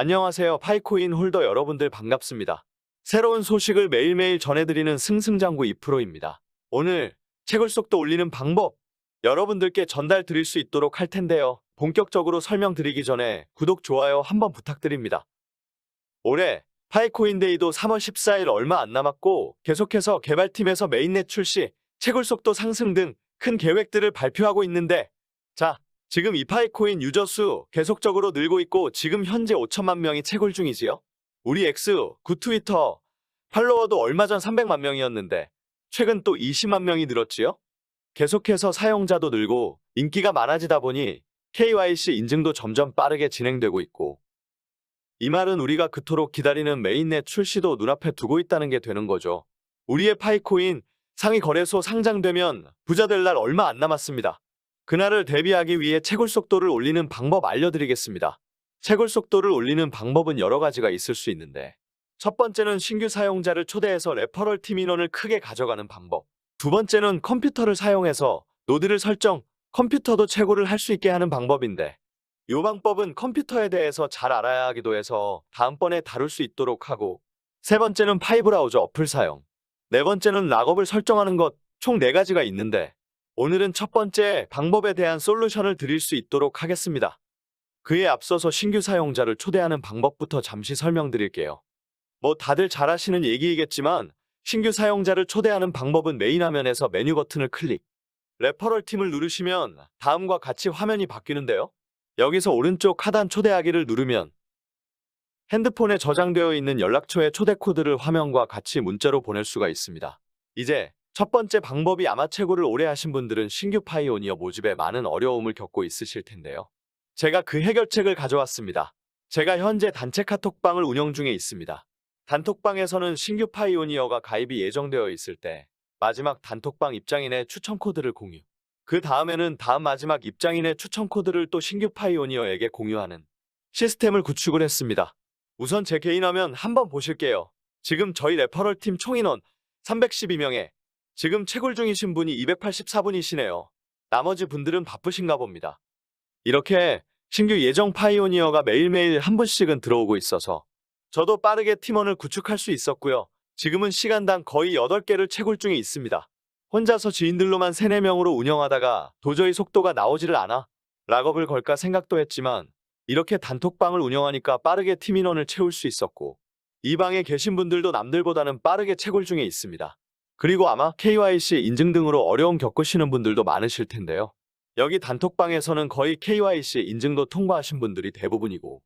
안녕하세요. 파이코인 홀더 여러분들 반갑습니다. 새로운 소식을 매일매일 전해드리는 승승장구 2프로입니다. 오늘 채굴 속도 올리는 방법 여러분들께 전달 드릴 수 있도록 할 텐데요. 본격적으로 설명드리기 전에 구독, 좋아요 한번 부탁드립니다. 올해 파이코인데이도 3월 14일 얼마 안 남았고 계속해서 개발팀에서 메인넷 출시, 채굴 속도 상승 등 큰 계획들을 발표하고 있는데 자, 지금 이파이코인 유저 수 계속적으로 늘고 있고 지금 현재 5천만 명이 채굴 중이지요. 우리 X, 구 트위터, 팔로워도 얼마 전 300만 명이었는데 최근 또 20만 명이 늘었지요. 계속해서 사용자도 늘고 인기가 많아지다 보니 KYC 인증도 점점 빠르게 진행되고 있고 이 말은 우리가 그토록 기다리는 메인넷 출시도 눈앞에 두고 있다는 게 되는 거죠. 우리의 파이코인 상위 거래소 상장되면 부자 될 날 얼마 안 남았습니다. 그날을 대비하기 위해 채굴 속도를 올리는 방법 알려드리겠습니다. 채굴 속도를 올리는 방법은 여러 가지가 있을 수 있는데 첫 번째는 신규 사용자를 초대해서 레퍼럴 팀 인원을 크게 가져가는 방법. 두 번째는 컴퓨터를 사용해서 노드를 설정, 컴퓨터도 채굴을 할 수 있게 하는 방법인데 이 방법은 컴퓨터에 대해서 잘 알아야 하기도 해서 다음번에 다룰 수 있도록 하고 세 번째는 파이브라우저 어플 사용 네 번째는 락업을 설정하는 것 총 네 가지가 있는데 오늘은 첫 번째 방법에 대한 솔루션을 드릴 수 있도록 하겠습니다. 그에 앞서서 신규 사용자를 초대하는 방법부터 잠시 설명드릴게요. 뭐 다들 잘 아시는 얘기이겠지만 신규 사용자를 초대하는 방법은 메인 화면에서 메뉴 버튼을 클릭, 레퍼럴 팀을 누르시면 다음과 같이 화면이 바뀌는데요. 여기서 오른쪽 하단 초대하기를 누르면 핸드폰에 저장되어 있는 연락처의 초대 코드를 화면과 같이 문자로 보낼 수가 있습니다. 이제 첫 번째 방법이 아마 채굴을 오래 하신 분들은 신규 파이오니어 모집에 많은 어려움을 겪고 있으실 텐데요. 제가 그 해결책을 가져왔습니다. 제가 현재 단체 카톡방을 운영 중에 있습니다. 단톡방에서는 신규 파이오니어가 가입이 예정되어 있을 때 마지막 단톡방 입장인의 추천 코드를 공유. 그 다음에는 다음 마지막 입장인의 추천 코드를 또 신규 파이오니어에게 공유하는 시스템을 구축을 했습니다. 우선 제 개인 화면 한번 보실게요. 지금 저희 레퍼럴 팀 총인원 312명에 지금 채굴 중이신 분이 284분이시네요. 나머지 분들은 바쁘신가 봅니다. 이렇게 신규 예정 파이오니어가 매일매일 한 분씩은 들어오고 있어서 저도 빠르게 팀원을 구축할 수 있었고요. 지금은 시간당 거의 8개를 채굴 중에 있습니다. 혼자서 지인들로만 3, 4명으로 운영하다가 도저히 속도가 나오지를 않아 락업을 걸까 생각도 했지만 이렇게 단톡방을 운영하니까 빠르게 팀 인원을 채울 수 있었고 이 방에 계신 분들도 남들보다는 빠르게 채굴 중에 있습니다. 그리고 아마 KYC 인증 등으로 어려움 겪으시는 분들도 많으실 텐데요. 여기 단톡방에서는 거의 KYC 인증도 통과하신 분들이 대부분이고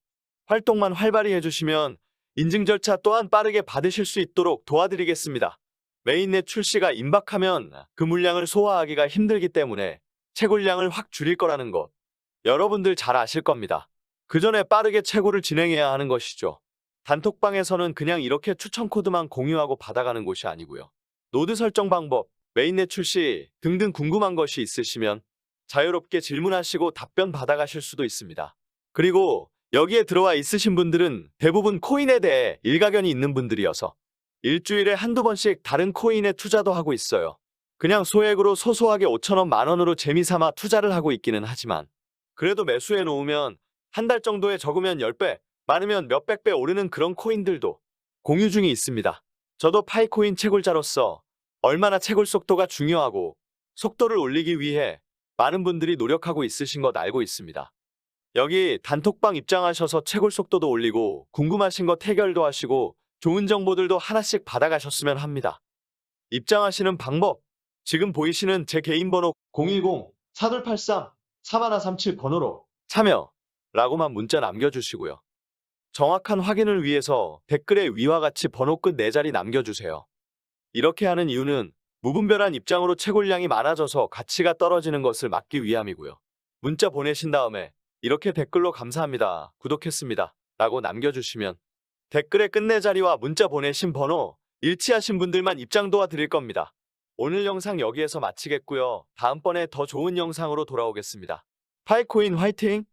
활동만 활발히 해주시면 인증 절차 또한 빠르게 받으실 수 있도록 도와드리겠습니다. 메인넷 출시가 임박하면 그 물량을 소화하기가 힘들기 때문에 채굴량을 확 줄일 거라는 것 여러분들 잘 아실 겁니다. 그 전에 빠르게 채굴을 진행해야 하는 것이죠. 단톡방에서는 그냥 이렇게 추천 코드만 공유하고 받아가는 곳이 아니고요. 노드 설정 방법, 메인넷 출시 등등 궁금한 것이 있으시면 자유롭게 질문하시고 답변 받아가실 수도 있습니다. 그리고 여기에 들어와 있으신 분들은 대부분 코인에 대해 일가견이 있는 분들이어서 일주일에 한두 번씩 다른 코인에 투자도 하고 있어요. 그냥 소액으로 소소하게 5천원 만원으로 재미삼아 투자를 하고 있기는 하지만 그래도 매수해 놓으면 한 달 정도에 적으면 10배, 많으면 몇백 배 오르는 그런 코인들도 공유 중에 있습니다. 저도 파이코인 채굴자로서 얼마나 채굴 속도가 중요하고 속도를 올리기 위해 많은 분들이 노력하고 있으신 것 알고 있습니다. 여기 단톡방 입장하셔서 채굴 속도도 올리고 궁금하신 것 해결도 하시고 좋은 정보들도 하나씩 받아가셨으면 합니다. 입장하시는 방법 지금 보이시는 제 개인 번호 010-4283-3137 번호로 참여 라고만 문자 남겨주시고요. 정확한 확인을 위해서 댓글에 위와 같이 번호 끝 4자리 남겨주세요. 이렇게 하는 이유는 무분별한 입장으로 채굴량이 많아져서 가치가 떨어지는 것을 막기 위함이고요. 문자 보내신 다음에 이렇게 댓글로 감사합니다. 구독했습니다. 라고 남겨주시면 댓글의 끝내 자리와 문자 보내신 번호 일치하신 분들만 입장 도와드릴 겁니다. 오늘 영상 여기에서 마치겠고요. 다음번에 더 좋은 영상으로 돌아오겠습니다. 파이코인 화이팅!